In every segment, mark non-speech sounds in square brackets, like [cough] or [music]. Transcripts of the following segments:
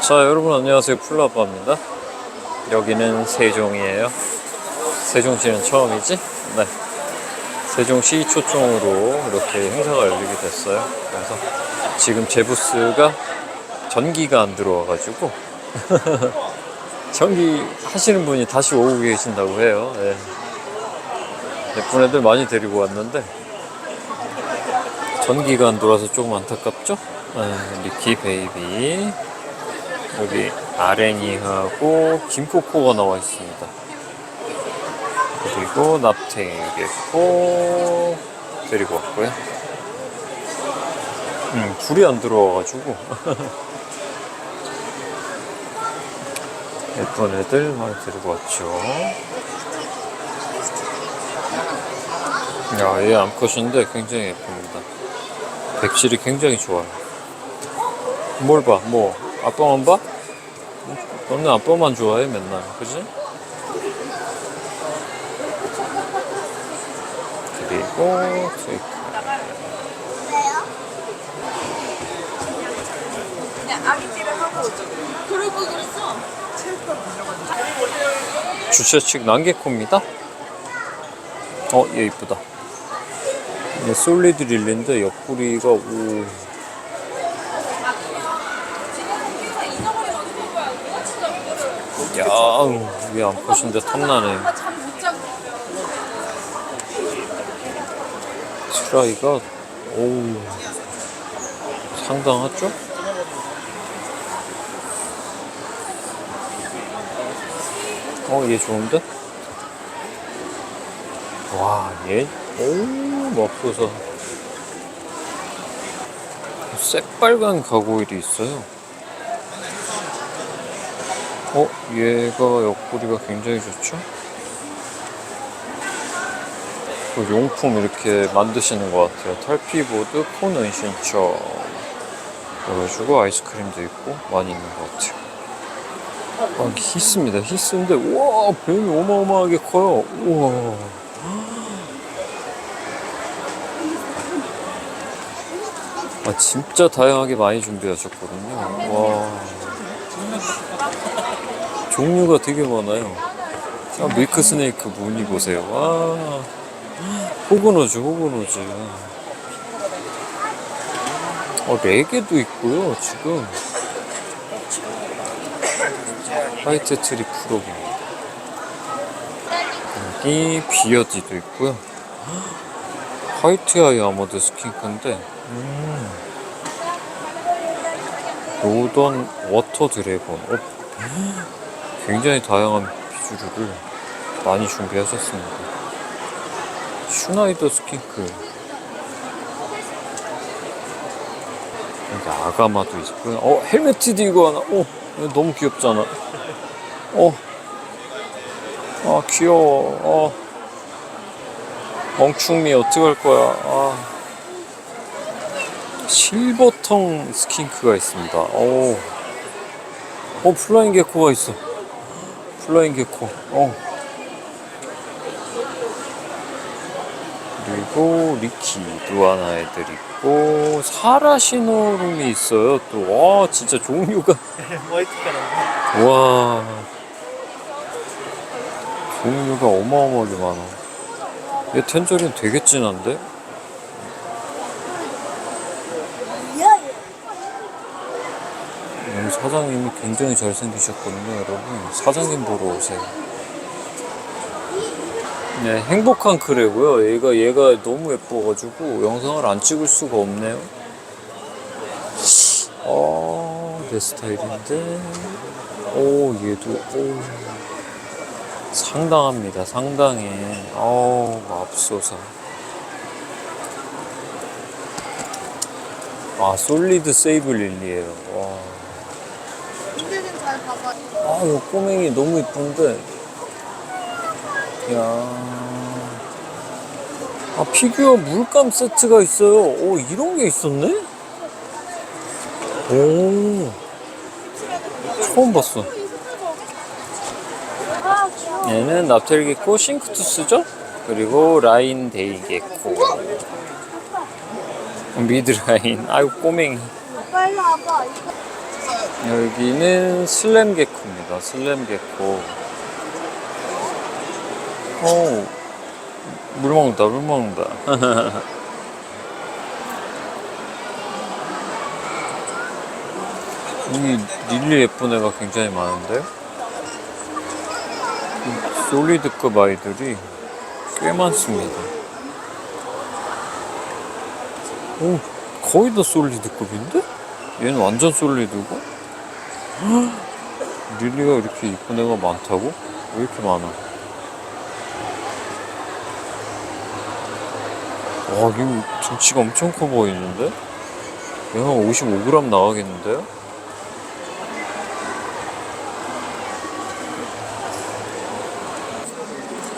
자 여러분 안녕하세요. 풀라바입니다. 여기는 세종이에요. 세종시는 처음이지? 네. 세종시 초청으로 이렇게 행사가 열리게 됐어요. 그래서 지금 제 부스가 전기가 안 들어와가지고 [laughs] 전기 하시는 분이 다시 오고 계신다고 해요. 네. 예쁜 애들 많이 데리고 왔는데 전기가 안 돌아서 조금 안타깝죠? 네, 리키 베이비 여기 아레니하고 김코코가 나와 있습니다. 그리고 납탱이겠고 데리고 왔고요. 음, 둘이 안 들어와가지고 [laughs] 예쁜 애들 많이 데리고 왔죠. 야, 얘 암컷인데 굉장히 예쁩니다. 백실이 굉장히 좋아요. 뭘 봐? 뭐 아빠만 봐? 너는 아빠만 좋아해 맨날, 그지? 그리고 저기. 주최 측 난개코입니다. 어, 얘 이쁘다. 얘 솔리드 릴리인데 옆구리가 오. 야, 왜 암컷인데 탐나네. 트라이가 오 상당하죠? 어, 얘 좋은데? 와, 얘, 오, 먹고서. 새빨간 가고일이 있어요. 어, 얘가 옆구리가 굉장히 좋죠? 그 용품 이렇게 만드시는 것 같아요. 탈피보드, 폰 은신처. 그래가지고 아이스크림도 있고 많이 있는 것 같아요. 아, 히스입니다. 히스인데, 우와, 뱀이 어마어마하게 커요. 우와. 아, 진짜 다양하게 많이 준비하셨거든요. 와. 종류가 되게 많아요. 아, 밀크 스네이크 무늬 보세요. 와. 호그노즈, 호그노즈. 어, 레게도 있고요, 지금. 화이트 트리 프록입니다. 여기 비어디도 있고요. 화이트 아이 아머드 스킨크인데, 음. 로던 워터 드래곤. 어, 굉장히 다양한 비주류를 많이 준비하셨습니다. 슈나이더 스킨크. 여기 아가마도 있고요. 어, 헬메트도 이거 하나. 어, 너무 귀엽잖아. 어, 아, 귀여워. 어, 멍충미 어떡할 거야. 아. 실버텅 스킨크가 있습니다. 오, 어, 플라잉 개코가 있어. 플라잉 개코. 어. 그리고 리키도 하나 애들 있고 사라 시노룸이 있어요 또. 와 진짜 종류가. 화이트 카라 와. 종류가 어마어마하게 많아. 얘 텐저린 되게 진한데 여기 사장님이 굉장히 잘생기셨거든요 여러분 사장님 보러 오세요 네, 행복한 크래고요. 얘가 얘가 너무 예뻐가지고 영상을 안 찍을 수가 없네요. 어, 내 스타일인데. 오, 얘도 오, 상당합니다. 상당해. 어우, 맙소사. 아, 솔리드 세이브 릴리에요. 와. 아, 이 꼬맹이 너무 이쁜데. 야. 아, 피규어 물감 세트가 있어요. 오, 이런 게 있었네? 오. 처음 봤어. 얘는 납텔 개코 싱크투스죠? 그리고 라인 데이 개코. 미드 라인. 아이고, 꼬맹이. 여기는 슬램 개코 입니다. 슬램 개코. 오, 물 먹는다, 물 먹는다. [laughs] 여기 릴리 예쁜 애가 굉장히 많은데? 이 솔리드급 아이들이 꽤 많습니다. 오, 거의 다 솔리드급인데? 얘는 완전 솔리드고? 헉, 릴리가 이렇게 이쁜 애가 많다고? 왜 이렇게 많아? 와, 이거 등치가 엄청 커 보이는데? 얘가 55g 나가겠는데요?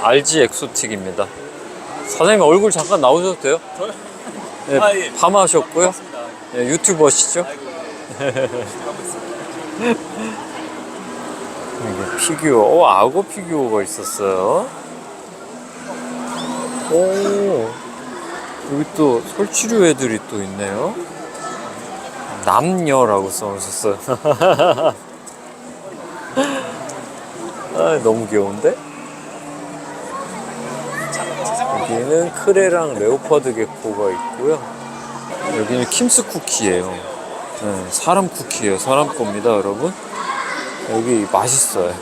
RG 엑소틱입니다. 사장님 얼굴 잠깐 나오셔도 돼요? 네, 아, 예. 파마하셨고요. 네, 유튜버시죠? 이 [laughs] 게 피규어, 오, 악어 피규어가 있었어요. 오, 여기 또 설치류 애들이 또 있네요. 남녀라고 써놓으셨어요. [laughs] 아, 너무 귀여운데? 여기는 크레랑 레오파드 개코가 있고요. 여기는 킴스 쿠키예요. 네, 사람 쿠키예요. 사람 겁니다, 여러분. 여기 맛있어요.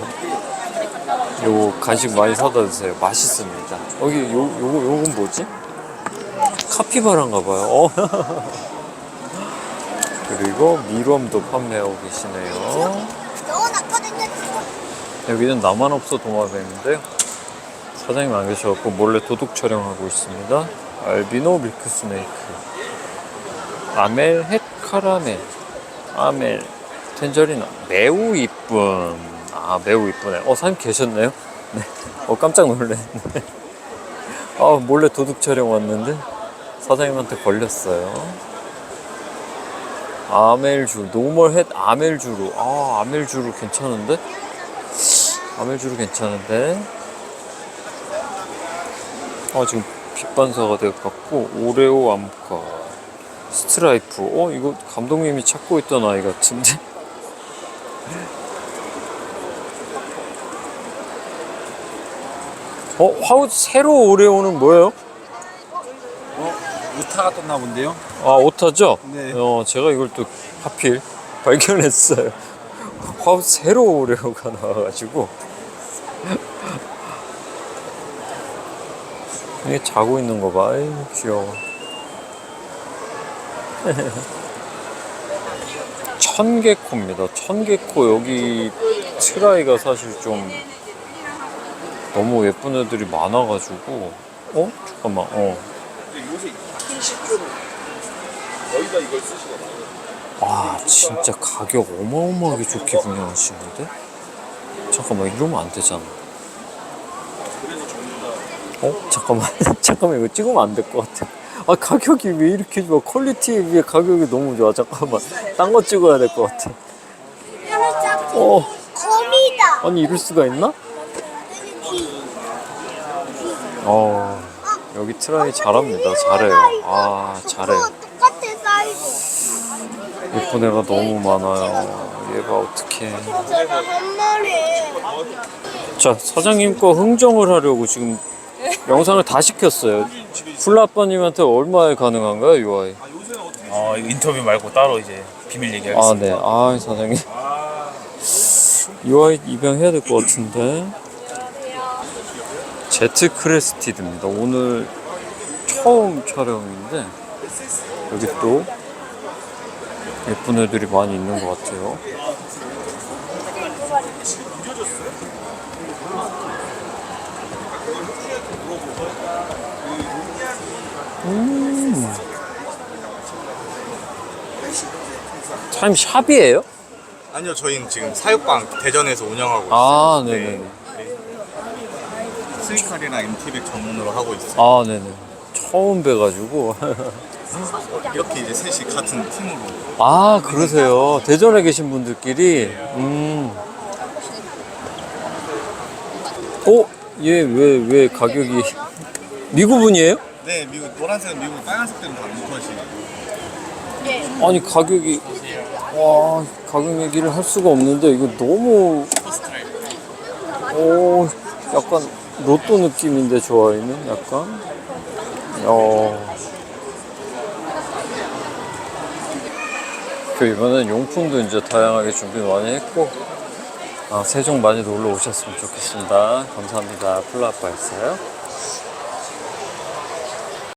요거 간식 많이 사다 드세요. 맛있습니다. 여기 요 요거 요건 뭐지? 카피바라인가 봐요. 어. [laughs] 그리고 미럼도 판매하고 계시네요. 여기는 나만 없어 도마뱀인데요. 사장님 안 계셔갖고 몰래 도둑 촬영하고 있습니다. 알비노 밀크 스네이크. 아멜 햇 카라멜. 아멜 텐저리나. 매우 이쁨. 아, 매우 이쁘네. 어, 사장님 계셨네요? 네. 어, 깜짝 놀랐네. 아, 몰래 도둑 촬영 왔는데 사장님한테 걸렸어요. 아멜줄, 노멀 햇 아멜주루. 아, 아멜주루 괜찮은데? 아멜주루 괜찮은데? 아, 지금 빛 반사가 돼갖고, 오레오 암카, 스트라이프. 어, 이거 감독님이 찾고 있던 아이 같은데? 어, 화우, 새로 오레오는 뭐예요? 어? 우타가 떴나 본데요? 아, 오타죠? 네. 어, 제가 이걸 또 하필 발견했어요. [laughs] 화우 새로 오레오가 나와가지고. 이게 자고 있는 거 봐. 아이, 귀여워. [laughs] 천개코입니다. 천개코 여기 트라이가 사실 좀 너무 예쁜 애들이 많아가지고 어? 잠깐만 어. 와 진짜 가격 어마어마하게 좋게 분양하시는데? 잠깐만 이러면 안 되잖아 어? 잠깐만 [laughs] 잠깐만 이거 찍으면 안 될 것 같아 아 가격이 왜 이렇게 좋아? 퀄리티에 비해 가격이 너무 좋아. 잠깐만. 딴 거 찍어야 될 것 같아. 어. 거미다. 아니 이럴 수가 있나? 어 여기 트라이 잘합니다. 잘해요. 아 잘해요 사이즈. 예쁜 애가 너무 많아요. 얘가 어떻게. 자 사장님 거 흥정을 하려고 지금 영상을 다 시켰어요 훌라 아빠님한테 얼마에 가능한가요 이? 아이 어, 이거 인터뷰 말고 따로 이제 비밀 얘기하겠습니다. 아네. 아 사장님. 이 아이 입양해야 될 것 같은데. 제트 크레스티드입니다. 오늘 처음 촬영인데 여기 또 예쁜 애들이 많이 있는 것 같아요 음. 참 샵이에요? 아니요, 저희는 지금 사육방 대전에서 운영하고 있어요. 아, 네네. 스위칼이랑 MT백 전문으로 하고 있어요. 아, 네네. 처음 뵈가지고. [laughs] 이렇게 이제 셋이 같은 팀으로. 아, 그러세요. 대전에 계신 분들끼리. 음. 어? 얘 왜, 왜 가격이. 미국분이에요? 네, 미국 노란색은 미국, 빨간색들은 다 루터시. 아니 가격이 와 가격 얘기를 할 수가 없는데 이거 너무 오 약간 로또 느낌인데 좋아요는 약간 어. 그 이번엔 용품도 이제 다양하게 준비 많이 했고 아, 세종 많이 놀러 오셨으면 좋겠습니다. 감사합니다. 플라아빠였어요.